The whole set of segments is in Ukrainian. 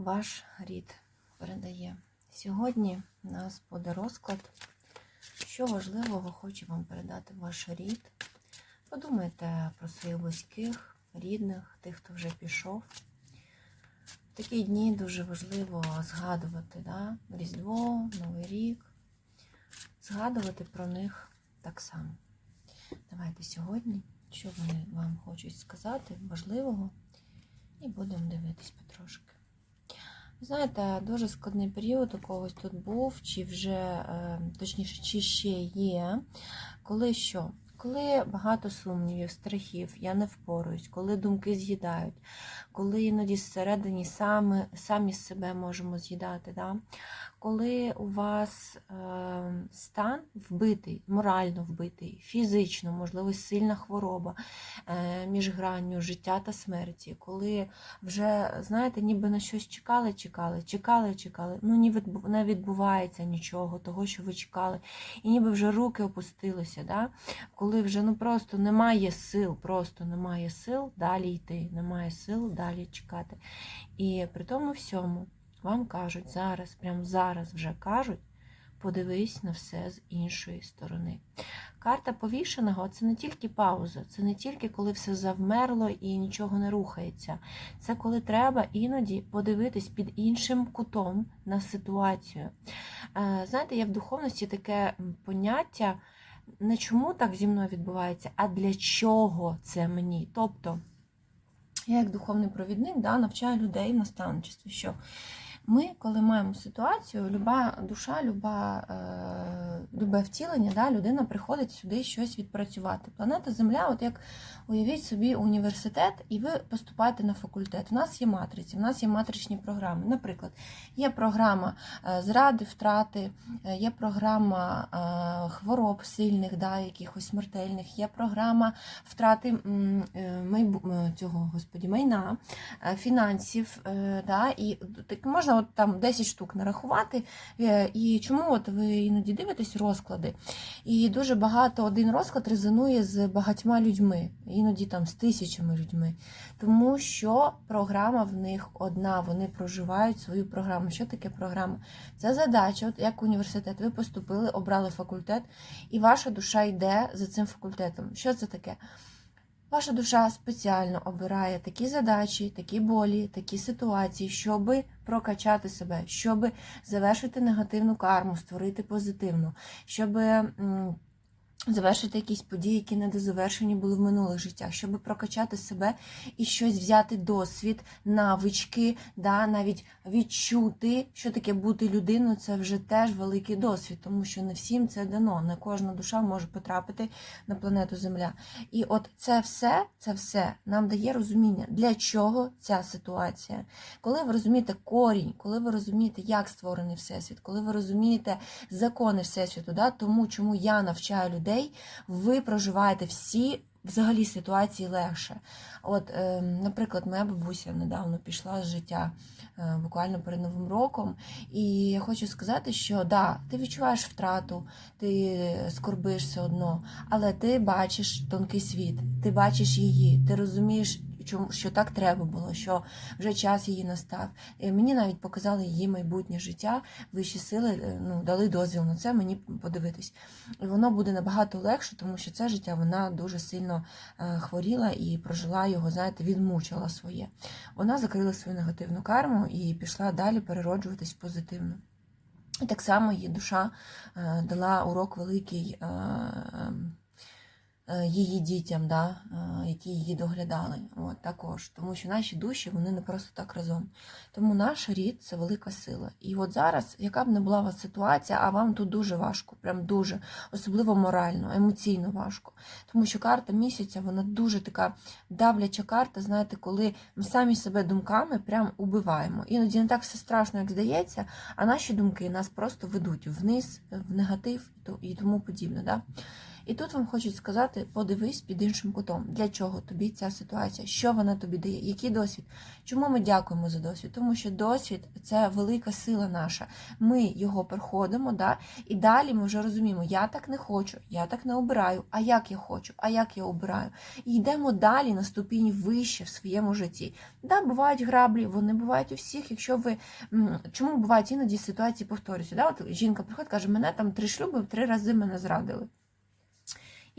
ваш рід передає. Сьогодні у нас буде розклад, що важливого хоче вам передати ваш рід. Подумайте про своїх близьких, рідних, тих, хто вже пішов. В такі дні дуже важливо згадувати да? Різдво, Новий рік, згадувати про них так само. Давайте сьогодні, що вони вам хочуть сказати, важливого, і будемо дивитись потрошки. Знаєте, дуже складний період у когось тут був, чи вже, е, точніше, чи ще є. Коли що? Коли багато сумнівів, страхів, я не впораюсь, коли думки з'їдають, коли іноді зсередині самі, самі себе можемо з'їдати. Да? Коли у вас е, стан вбитий, морально вбитий, фізично, можливо, сильна хвороба е, між гранню життя та смерті, коли вже, знаєте, ніби на щось чекали, чекали, чекали, чекали, ну ні не відбувається нічого, того, що ви чекали, і ніби вже руки опустилися, да? коли вже ну просто немає сил, просто немає сил далі йти, немає сил далі чекати. І при тому всьому вам кажуть зараз, прямо зараз вже кажуть, подивись на все з іншої сторони. Карта повішеного це не тільки пауза, це не тільки коли все завмерло і нічого не рухається. Це коли треба іноді подивитись під іншим кутом на ситуацію. Е, Знаєте, є в духовності таке поняття не чому так зі мною відбувається, а для чого це мені. Тобто, я як духовний провідник да, навчаю людей в наставничестві, що ми, коли маємо ситуацію, люба душа, люба, е, любе втілення, да, людина приходить сюди щось відпрацювати. Планета Земля, от як уявіть собі університет, і ви поступаєте на факультет. У нас є матриці, у нас є матричні програми. Наприклад, є програма е, зради, втрати, е, є програма е, хвороб сильних, да, якихось смертельних, є програма втрати майбу- цього господі, майна, фінансів. Да, і так можна там 10 штук нарахувати. Е, І чому от ви іноді дивитесь розклади? І дуже багато один розклад резонує з багатьма людьми, іноді там з тисячами людьми. Тому що програма в них одна, вони проживають свою програму. Що таке програма? Це задача, от як університет. Ви поступили, обрали факультет, і ваша душа йде за цим факультетом. Що це таке? Ваша душа спеціально обирає такі задачі, такі болі, такі ситуації, щоб прокачати себе, щоб завершити негативну карму, створити позитивну, щоб завершити якісь події, які недозавершені були в минулих життях, щоб прокачати себе і щось взяти досвід, навички, да, навіть відчути, що таке бути людиною, це вже теж великий досвід, тому що не всім це дано. Не кожна душа може потрапити на планету Земля. І от це все, це все нам дає розуміння, для чого ця ситуація. Коли ви розумієте корінь, коли ви розумієте, як створений всесвіт, коли ви розумієте закони всесвіту, да, тому чому я навчаю людей, ви проживаєте всі. Взагалі ситуації легше. От, е, наприклад, моя бабуся недавно пішла з життя е, буквально перед Новим роком. І я хочу сказати, що да, ти відчуваєш втрату, ти скорбиш все одно, але ти бачиш тонкий світ, ти бачиш її, ти розумієш, що так треба було, що вже час її настав. І мені навіть показали її майбутнє життя, вищі сили е, ну, дали дозвіл на це мені подивитись. І воно буде набагато легше, тому що це життя вона дуже сильно е, хворіла і прожила його, знаєте, відмучила своє. Вона закрила свою негативну карму і пішла далі перероджуватись в позитивну. І так само її душа е, дала урок великий е, е, її дітям, да, е, які її доглядали. От, також. Тому що наші душі вони не просто так разом. Тому наш рід це велика сила. І от зараз, яка б не була у вас ситуація, а вам тут дуже важко, прям дуже, особливо морально, емоційно важко. Тому що карта місяця, вона дуже така давляча карта, знаєте, коли ми самі себе думками прям убиваємо. Іноді не так все страшно, як здається, а наші думки нас просто ведуть вниз, в негатив і тому подібне. Да? І тут вам хочуть сказати: подивись під іншим кутом, для чого тобі ця ситуація, що вона тобі дає, який досвід. Чому ми дякуємо за досвід? Тому що досвід це велика сила наша. Ми його проходимо, да? і далі ми вже розуміємо, я так не хочу, я так не обираю, а як я хочу, а як я обираю. І йдемо далі на ступінь вище в своєму житті. Да, бувають граблі, вони бувають у всіх. Якщо ви чому бувають іноді ситуації повторюються? Да? От жінка приходить, каже, мене там три шлюби, три рази мене зрадили.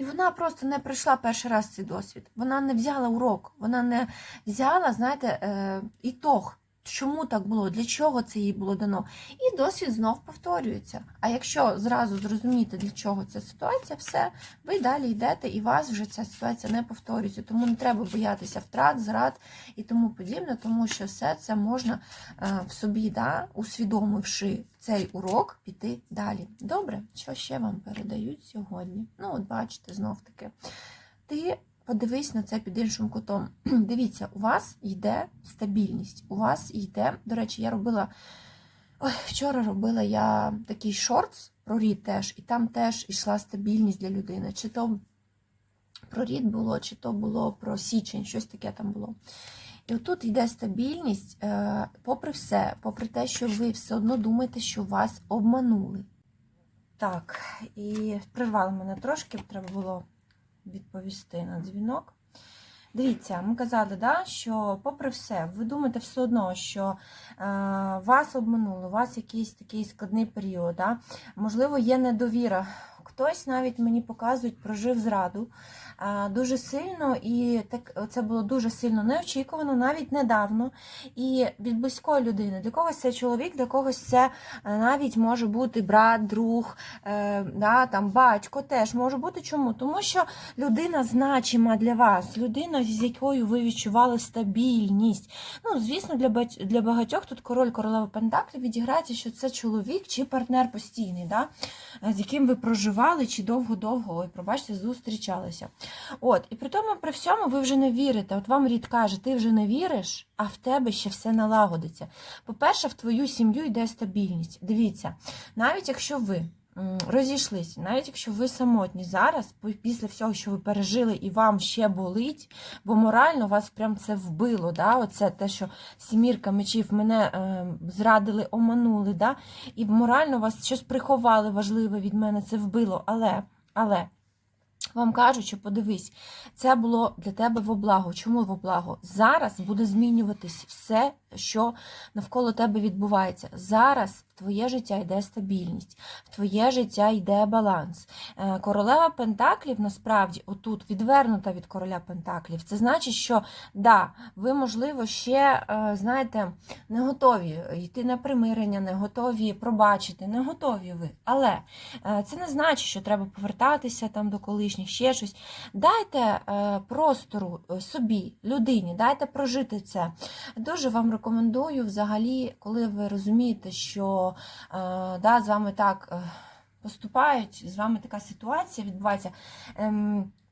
І вона просто не пройшла перший раз цей досвід. Вона не взяла урок, вона не взяла, знаєте, е, ітог. Чому так було? Для чого це їй було дано? І досвід знов повторюється. А якщо зразу зрозуміти, для чого ця ситуація, все, ви далі йдете, і вас вже ця ситуація не повторюється. Тому не треба боятися втрат, зрад і тому подібне, тому що все це можна е, в собі, да, усвідомивши цей урок, піти далі. Добре, що ще вам передають сьогодні? Ну, от бачите, знов таки. Ти подивись на це під іншим кутом. Дивіться, у вас йде стабільність. У вас йде, до речі, я робила. Ой, вчора робила я такий шортс про рід теж, і там теж йшла стабільність для людини. Чи то про рід було, чи то було про січень, щось таке там було. І отут йде стабільність, е, попри все, попри те, що ви все одно думаєте, що вас обманули. Так, і прервали мене трошки, треба було відповісти на дзвінок. Дивіться, ми казали, да, що, попри все, ви думаєте все одно, що е, вас обманули, у вас якийсь такий складний період. Да? Можливо, є недовіра. Хтось навіть мені показують, прожив зраду дуже сильно, і так це було дуже сильно неочікувано, навіть недавно. І від близької людини. Для когось це чоловік, для когось це е, навіть може бути брат, друг, е, да, там, батько теж може бути. Чому? Тому що людина значима для вас, людина, з якою ви відчували стабільність. Ну, звісно, для багатьох тут король королева Пентаклів відіграється, що це чоловік чи партнер постійний, да? з яким ви проживали чи довго-довго, ой, пробачте, зустрічалися. От, і при тому, при всьому, ви вже не вірите. От вам рід каже, ти вже не віриш, а в тебе ще все налагодиться. По-перше, в твою сім'ю йде стабільність. Дивіться, навіть якщо ви м, розійшлись, навіть якщо ви самотні зараз, після всього, що ви пережили, і вам ще болить, бо морально вас прям це вбило. Да? Оце те, що сімірка мечів мене е, зрадили, оманули, да? і морально вас щось приховали важливе від мене, це вбило. Але, але. Вам кажуть, що подивись, це було для тебе в облагу. Чому в облагу? Зараз буде змінюватись все, що навколо тебе відбувається. Зараз в твоє життя йде стабільність, в твоє життя йде баланс. Е, Королева Пентаклів насправді отут відвернута від короля Пентаклів. Це значить, що да, ви, можливо, ще е, знаєте, не готові йти на примирення, не готові пробачити, не готові ви. Але е, це не значить, що треба повертатися там до колишніх, ще щось. Дайте простору собі, людині, дайте прожити це. Дуже вам рекомендую взагалі, коли ви розумієте, що е, да, з вами так е, поступають, з вами така ситуація відбувається.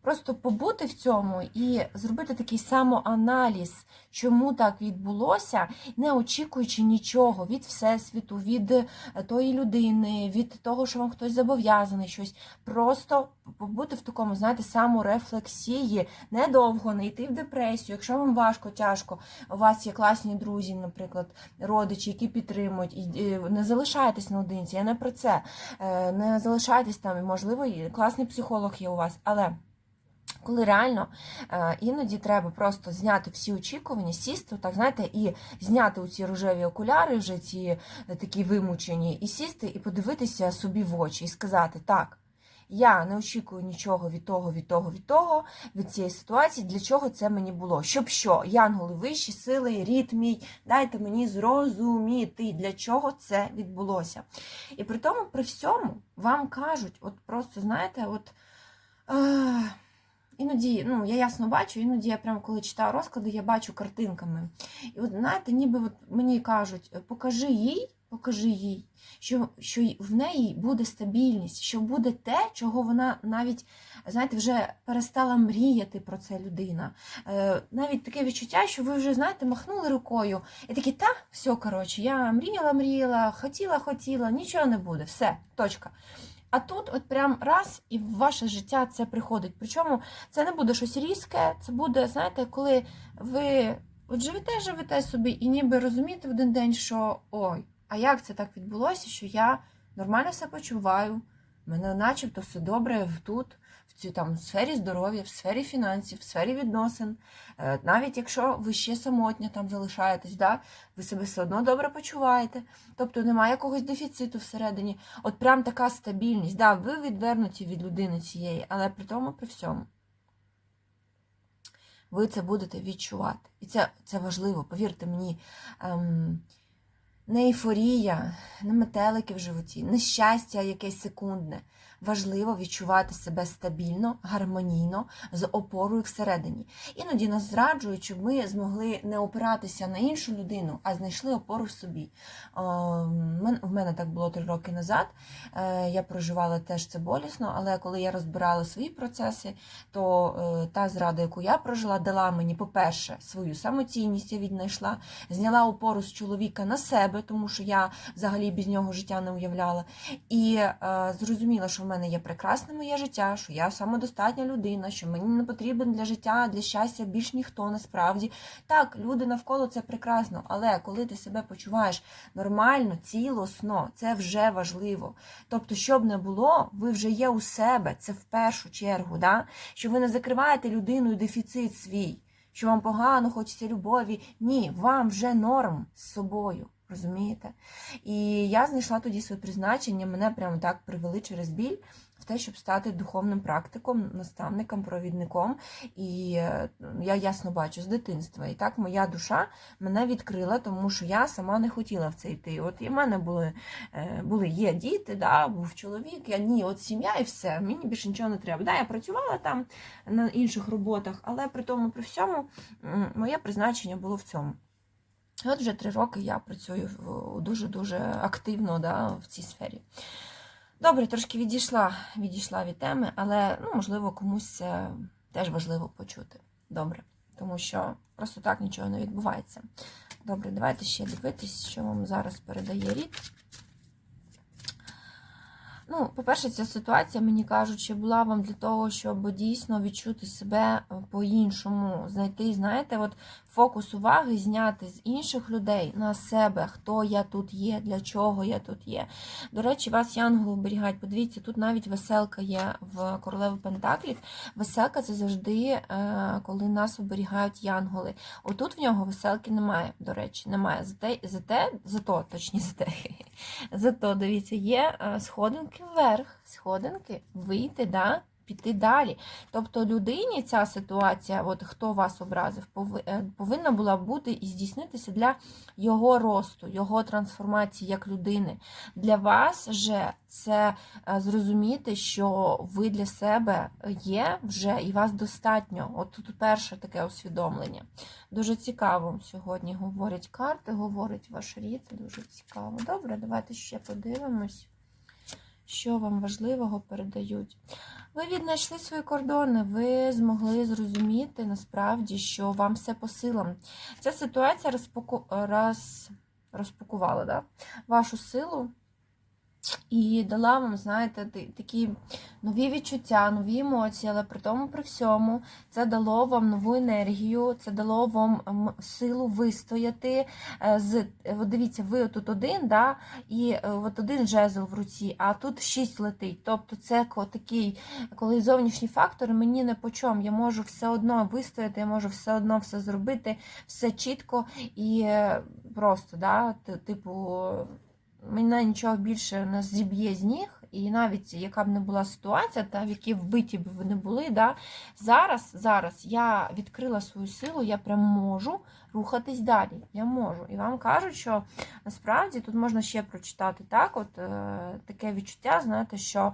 Просто побути в цьому і зробити такий самоаналіз, чому так відбулося, не очікуючи нічого від всесвіту, від е, тої людини, від того, що вам хтось зобов'язаний щось. Просто побути в такому, знаєте, саморефлексії, недовго не йти в депресію. Якщо вам важко, тяжко, у вас є класні друзі, наприклад, родичі, які підтримують, і е, не залишайтесь наодинці. Я не про це. Е, Не залишайтесь там, і, можливо, класний психолог є у вас, але. Коли реально е, іноді треба просто зняти всі очікування, сісти, так знаєте, і зняти ці рожеві окуляри, вже ці е, такі вимучені, і сісти, і подивитися собі в очі, і сказати, так, я не очікую нічого від того, від того, від того, від цієї ситуації, для чого це мені було. Щоб що, янголи вищі сили, рід мій, дайте мені зрозуміти, для чого це відбулося. І при тому, при всьому, вам кажуть, от просто, знаєте, от. Іноді, ну я ясно бачу, іноді я прямо коли читаю розклади, я бачу картинками. І от знаєте, ніби от мені кажуть, покажи їй, покажи їй, що, що в неї буде стабільність, що буде те, чого вона навіть, знаєте, вже перестала мріяти про це людина. Е, навіть таке відчуття, що ви вже, знаєте, махнули рукою і такі, та, все, коротше, я мріяла, мріяла, хотіла, хотіла, нічого не буде, все, точка. А тут, от прям раз, і в ваше життя це приходить. Причому це не буде щось різке, це буде, знаєте, коли ви от живете, живете собі, і ніби розумієте в один день, що ой, а як це так відбулося, що я нормально все почуваю, мене начебто все добре тут, в там сфері здоров'я, в сфері фінансів, в сфері відносин. Е, Навіть якщо ви ще самотня там залишаєтесь, да, ви себе все одно добре почуваєте. Тобто немає якогось дефіциту всередині. От прям така стабільність. Да, ви відвернуті від людини цієї, але при тому при всьому. Ви це будете відчувати. І це, це важливо, повірте мені. Ем, не ейфорія, не метелики в животі, не щастя якесь секундне. Важливо відчувати себе стабільно, гармонійно, з опорою всередині. Іноді нас зраджують, щоб ми змогли не опиратися на іншу людину, а знайшли опору в собі. В мене так було три роки назад. Е, Я проживала теж це болісно, але коли я розбирала свої процеси, то е, та зрада, яку я прожила, дала мені, по-перше, свою самоцінність, я віднайшла, зняла опору з чоловіка на себе, тому що я взагалі без нього життя не уявляла. І е, зрозуміла, що в мене є прекрасне моє життя, що я самодостатня людина, що мені не потрібен для життя, для щастя більш ніхто насправді. Так, люди навколо це прекрасно, але коли ти себе почуваєш нормально, цілосно, це вже важливо. Тобто, щоб не було, ви вже є у себе, це в першу чергу, да? що ви не закриваєте людиною дефіцит свій, що вам погано, хочеться любові. Ні, вам вже норм з собою. Розумієте? І я знайшла тоді своє призначення, мене прямо так привели через біль в те, щоб стати духовним практиком, наставником, провідником. І е, я ясно бачу з дитинства. І так моя душа мене відкрила, тому що я сама не хотіла в це йти. От і в мене були, е, були є діти, да, був чоловік, я ні, от сім'я і все. Мені більше нічого не треба. Да, я працювала там на інших роботах, але при тому, при всьому, моє призначення було в цьому. От вже три роки я працюю дуже-дуже активно да, в цій сфері. Добре, трошки відійшла, відійшла від теми, але ну, можливо комусь це теж важливо почути. Добре. Тому що просто так нічого не відбувається. Добре, давайте ще дивитись, що вам зараз передає рід. Ну, по-перше, ця ситуація, мені кажучи, була вам для того, щоб дійсно відчути себе е, по-іншому, знайти, знаєте, от фокус уваги зняти з інших людей на себе, хто я тут є, для чого я тут є. До речі, вас янголи оберігають. Подивіться, тут навіть веселка є в королеви Пентаклів. Веселка це завжди, е, коли нас оберігають янголи. Отут в нього веселки немає, до речі, немає. Зате, зате, зато, точніше, зате, дивіться, є е, сходинки вверх, сходинки, вийти, да? піти далі. Тобто людині ця ситуація, от хто вас образив, е, повинна була бути і здійснитися для його росту, його трансформації як людини. Для вас же це е, зрозуміти, що ви для себе є вже і вас достатньо. От тут перше таке усвідомлення. Дуже цікаво сьогодні говорять карти, говорить ваш рід. Дуже цікаво. Добре, давайте ще подивимось, що вам важливого передають. Ви віднайшли свої кордони, ви змогли зрозуміти насправді, що вам все по силам. Ця ситуація розпаку... роз... розпакувала да? вашу силу і дала вам, знаєте, такі нові відчуття, нові емоції, але при тому, при всьому, це дало вам нову енергію, це дало вам силу вистояти. е, З, е, от дивіться, ви тут один, да, і е, от один жезл в руці, а тут шість летить. Тобто це такий, коли зовнішні фактори мені не по чому. Я можу все одно вистояти, я можу все одно все зробити, все чітко і просто, да, типу, мене нічого більше не зіб'є з ніг. І навіть яка б не була ситуація, та в якій вбиті б ви не були, да, зараз, зараз я відкрила свою силу, я прям можу рухатись далі. Я можу. І вам кажуть, що насправді тут можна ще прочитати так, от е, таке відчуття, знаєте, що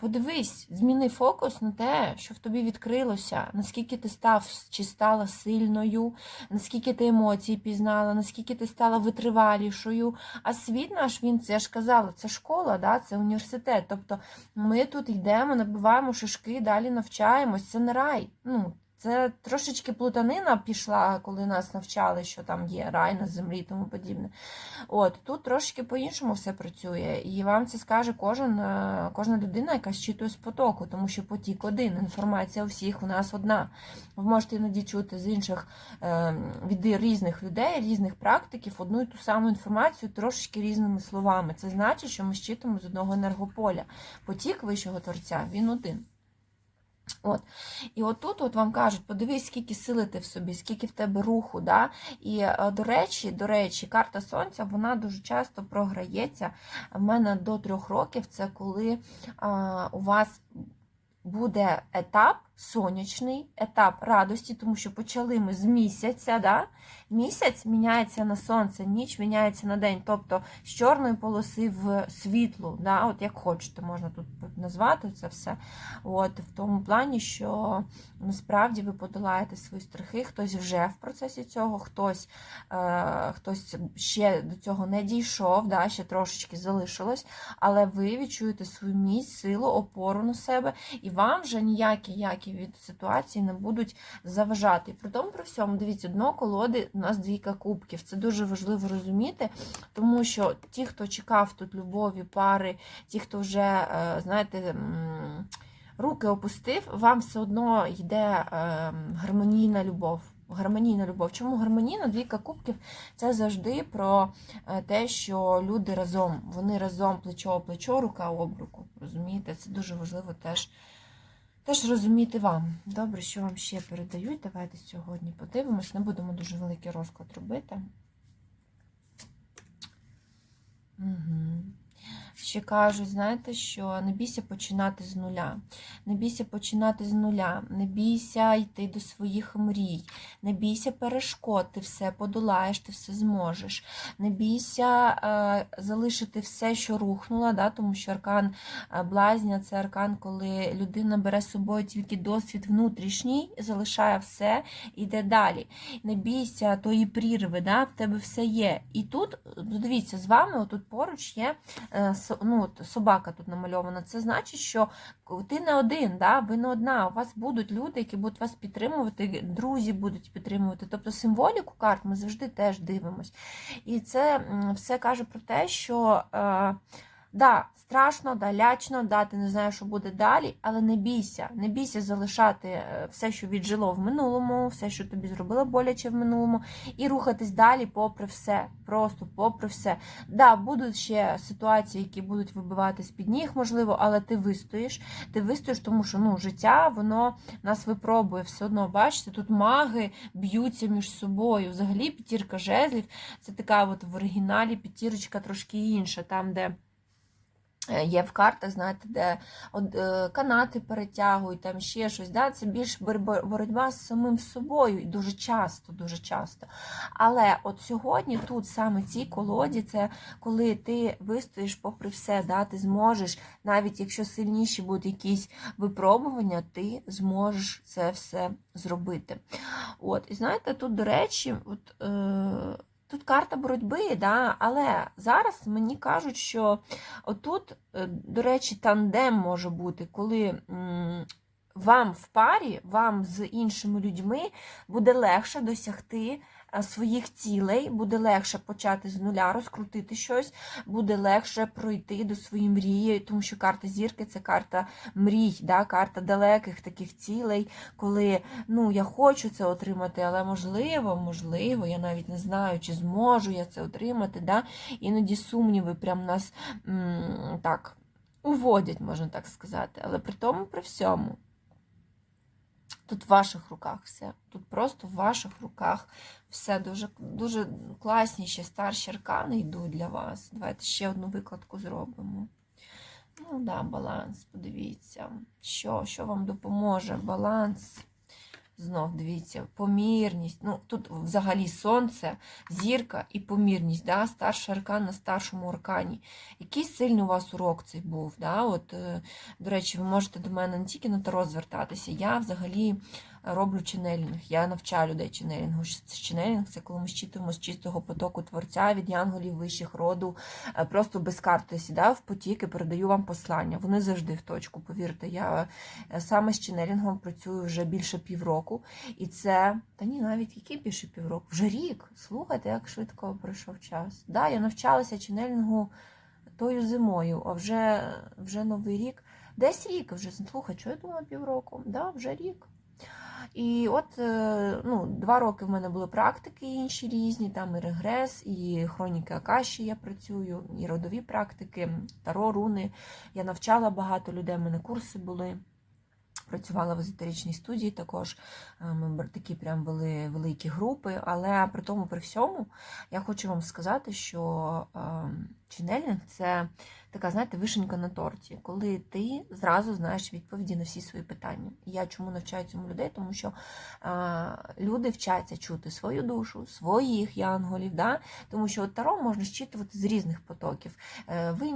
подивись, зміни фокус на те, що в тобі відкрилося, наскільки ти став чи стала сильною, наскільки ти емоції пізнала, наскільки ти стала витривалішою. А світ наш, він це я ж казала, це школа, да, це університет. Тобто ми тут йдемо, набиваємо шишки, далі навчаємось. Це не рай. Ну, Це трошечки плутанина пішла, коли нас навчали, що там є рай на землі і тому подібне. От тут трошки по-іншому все працює, і вам це скаже кожен, е, кожна людина, яка щитує з потоку, тому що потік один, інформація у всіх у нас одна. Ви можете іноді чути з інших е, від різних людей, різних практиків одну і ту саму інформацію трошечки різними словами. Це значить, що ми щитуємо з одного енергополя. Потік вищого творця він один. От. І отут от вам кажуть, подивись, скільки сили ти в собі, скільки в тебе руху. Да? І, е, до речі, до речі, карта сонця вона дуже часто програється. В мене до трьох років це коли а, у вас буде етап сонячний, етап радості, тому що почали ми з місяця. Да? Місяць міняється на сонце, ніч міняється на день, тобто з чорної полоси в світлу. Да? От як хочете, можна тут назвати це все. От, В тому плані, що насправді ви подолаєте свої страхи, хтось вже в процесі цього, хтось е, хтось ще до цього не дійшов, да? ще трошечки залишилось, але ви відчуєте свою міць, силу, опору на себе, і вам вже ніякі які від ситуації не будуть заважати. При тому, при всьому, дивіться, дно колоди у нас двійка кубків. Це дуже важливо розуміти, тому що ті, хто чекав тут любові, пари, ті, хто вже, е, знаєте, руки опустив, вам все одно йде е, гармонійна любов. Гармонійна любов. Чому гармонійна? Двійка кубків це завжди про е, те, що люди разом, вони разом плечо о плечо, рука об руку. Розумієте? Це дуже важливо теж, теж розуміти вам. Добре, що вам ще передають. Давайте сьогодні подивимось. Не будемо дуже великий розклад робити. Угу. Ще кажуть, знаєте, що не бійся починати з нуля. Не бійся починати з нуля, не бійся йти до своїх мрій, не бійся перешкод, ти все подолаєш, ти все зможеш. Не бійся е, залишити все, що рухнуло, да, тому що аркан е, блазня це аркан, коли людина бере з собою тільки досвід внутрішній, залишає все і йде далі. Не бійся тої прірви, да, в тебе все є. І тут, дивіться, з вами отут поруч є. Е, ну, собака тут намальована, це значить, що ти не один, да? ви не одна. У вас будуть люди, які будуть вас підтримувати, друзі будуть підтримувати. Тобто символіку карт ми завжди теж дивимось. І це все каже про те, що. Е, Да, страшно, да, лячно, да, ти не знаєш, що буде далі, але не бійся, не бійся залишати е, все, що віджило в минулому, все, що тобі зробило боляче в минулому, і рухатись далі, попри все. Просто попри все. Да, будуть ще ситуації, які будуть вибивати з під ніг, можливо, але ти вистоїш. Ти вистоїш, тому що ну, життя воно нас випробує все одно. Бачите, тут маги б'ються між собою. Взагалі, п'ятірка жезлів це така от в оригіналі п'ятірочка трошки інша, там, де. Е, Є в картах, знаєте, де е, канати перетягують, там ще щось. Да? Це більш боротьба з самим собою, і дуже часто, дуже часто. Але от сьогодні тут саме цій колоді, це коли ти вистоїш попри все, да? ти зможеш, навіть якщо сильніші будуть якісь випробування, ти зможеш це все зробити. От, І знаєте, тут, до речі, от, е, Тут карта боротьби, да, але зараз мені кажуть, що отут, е, до речі, тандем може бути, коли вам в парі, вам з іншими людьми буде легше досягти своїх цілей, буде легше почати з нуля, розкрутити щось, буде легше пройти до своєї мрії, тому що карта зірки це карта мрій, да, карта далеких таких цілей, коли ну, я хочу це отримати, але можливо, можливо, я навіть не знаю, чи зможу я це отримати. Да? Іноді сумніви прям нас м так уводять, можна так сказати. Але при тому, при всьому. Тут в ваших руках все. Тут просто в ваших руках все дуже дуже класні ще старші аркани йдуть для вас. Давайте ще одну викладку зробимо. Ну, да, баланс, подивіться, що що вам допоможе. Баланс. Знов дивіться, помірність. Ну, Тут взагалі сонце, зірка і помірність. да? Старший аркан на старшому аркані. Який сильний у вас урок цей був. Да? От, е, До речі, ви можете до мене не тільки на таро звертатися. Я взагалі роблю ченелінг. Я навчаю людей ченелінгу. Ченелінг це коли ми щитуємо з чистого потоку творця від янголів вищих роду. Е, Просто без карти сідаю в потік і передаю вам послання. Вони завжди в точку. Повірте, я е, саме з ченелінгом працюю вже більше півроку. І це, та ні, навіть який більше півроку, вже рік. Слухайте, як швидко пройшов час. Да, я навчалася ченелінгу тою зимою, а вже, вже новий рік. Десь рік вже слухай, що я думала півроку? Да, вже рік. І от е, ну, два роки в мене були практики інші різні, там і регрес, і хроніки Акаші я працюю, і родові практики, таро, руни. Я навчала багато людей, в мене курси були. Працювала в езотеричній студії також. Е, Ми такі прям вели великі групи. Але при тому, при всьому, я хочу вам сказати, що е, ченелінг це така, знаєте, вишенька на торті, коли ти зразу знаєш відповіді на всі свої питання. Я чому навчаю цьому людей? Тому що е, люди вчаться чути свою душу, своїх янголів. Да? Тому що от таро можна щитувати з різних потоків. Е, Ви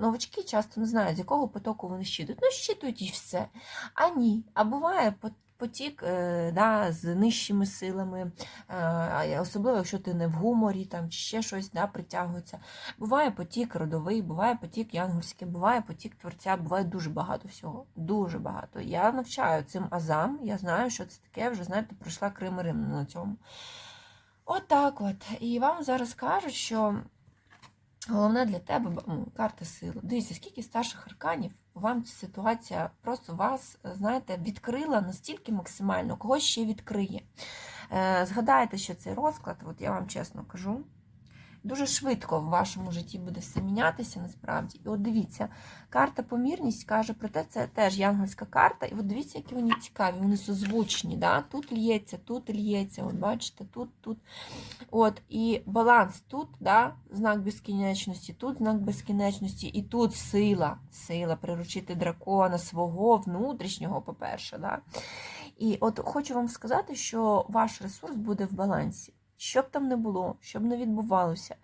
новачки часто не знають, з якого потоку вони щитують. Ну, щитують і все. А ні. А буває по- потік е, да, з нижчими силами, е, особливо, якщо ти не в гуморі там, чи ще щось да, притягується. Буває потік родовий, буває потік янгольський, буває потік творця, буває дуже багато всього. Дуже багато. Я навчаю цим азам, я знаю, що це таке, вже знаєте, пройшла Крим Рим на цьому. От так от. І вам зараз кажуть, що головне для тебе карта сили. Дивіться, скільки старших арканів вам ця ситуація просто вас, е, знаєте, відкрила настільки максимально, когось ще відкриє. Е, Згадайте, що цей розклад, от я вам чесно кажу, дуже швидко в вашому житті буде все мінятися насправді. І от дивіться, карта помірність каже про те, це теж янгольська карта. І от дивіться, які вони цікаві, вони созвучні. Да? Тут лється, тут лється, от бачите, тут, тут. От, і баланс тут, да, знак безкінечності, тут знак безкінечності, і тут сила, сила приручити дракона свого внутрішнього, по-перше. Да. І от хочу вам сказати, що ваш ресурс буде в балансі. Що б там не було, що б не відбувалося.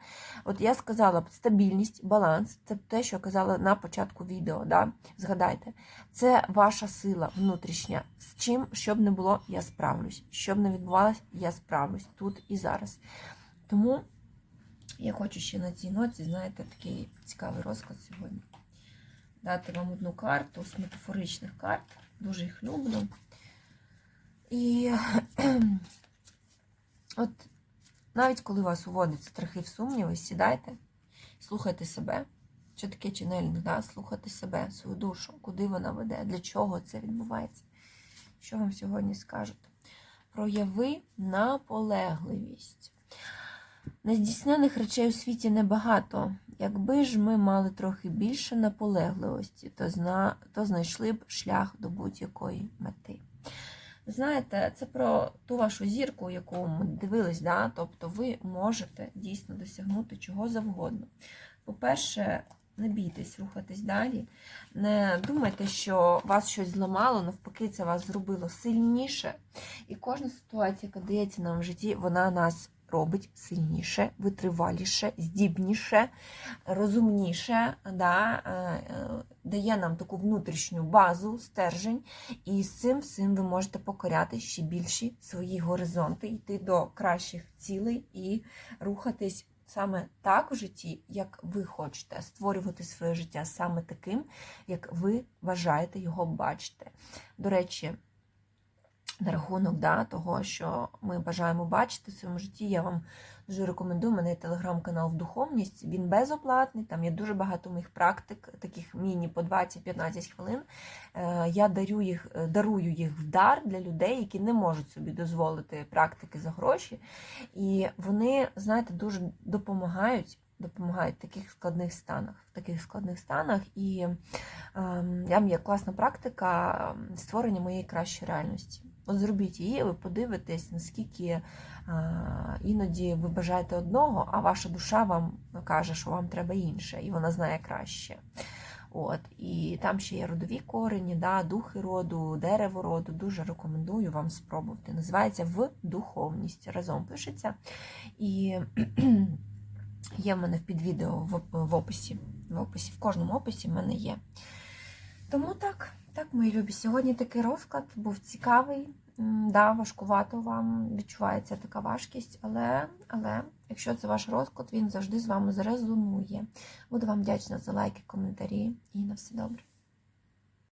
От я сказала стабільність, баланс це те, що казала на початку відео. Да? Згадайте, це ваша сила внутрішня. З чим, що б не було, я справлюсь. Що б не відбувалося, я справлюсь тут і зараз. Тому я хочу ще на цій ноті, знаєте, такий цікавий розклад сьогодні. Дати вам одну карту з метафоричних карт. Дуже їх люблю. І от навіть коли вас уводить страхи в сумніви, сідайте, слухайте себе. Що таке ченелінг, да? слухати себе, свою душу, куди вона веде, для чого це відбувається. Що вам сьогодні скажуть? Прояви наполегливість. Нездійснених речей у світі небагато. Якби ж ми мали трохи більше наполегливості, то, зна... то знайшли б шлях до будь-якої мети. Знаєте, це про ту вашу зірку, яку ми дивились, да? тобто ви можете дійсно досягнути чого завгодно. По-перше, не бійтесь рухатись далі. Не думайте, що вас щось зламало, навпаки, це вас зробило сильніше. І кожна ситуація, яка дається нам в житті, вона нас робить сильніше, витриваліше, здібніше, розумніше, да, е, е, дає нам таку внутрішню базу, стержень, і з цим всім ви можете покоряти ще більші свої горизонти, йти до кращих цілей і рухатись саме так в житті, як ви хочете, створювати своє життя саме таким, як ви бажаєте його бачити. До речі, на рахунок да, того, що ми бажаємо бачити в своєму житті, я вам дуже рекомендую. У мене є телеграм-канал в духовність. Він безоплатний. Там є дуже багато моїх практик, таких міні по 20-15 хвилин. Е, Я дарю їх, е, дарую їх в дар для людей, які не можуть собі дозволити практики за гроші. І вони, знаєте, дуже допомагають. Допомагають в таких складних станах, в таких складних станах, і там є класна практика ем, створення моєї кращої реальності. От зробіть її, ви подивитесь, наскільки е, іноді ви бажаєте одного, а ваша душа вам каже, що вам треба інше, і вона знає краще. От, І там ще є родові корені, да, духи роду, дерево роду. Дуже рекомендую вам спробувати. Називається в духовність. Разом пишеться. І є в мене в підвідео в, в описі. В описі, в кожному описі в мене є. Тому так, так, мої любі, сьогодні такий розклад був цікавий. Да, важкувато вам відчувається така важкість, але, але якщо це ваш розклад, він завжди з вами зрезонує. Буду вам вдячна за лайки, коментарі і на все добре.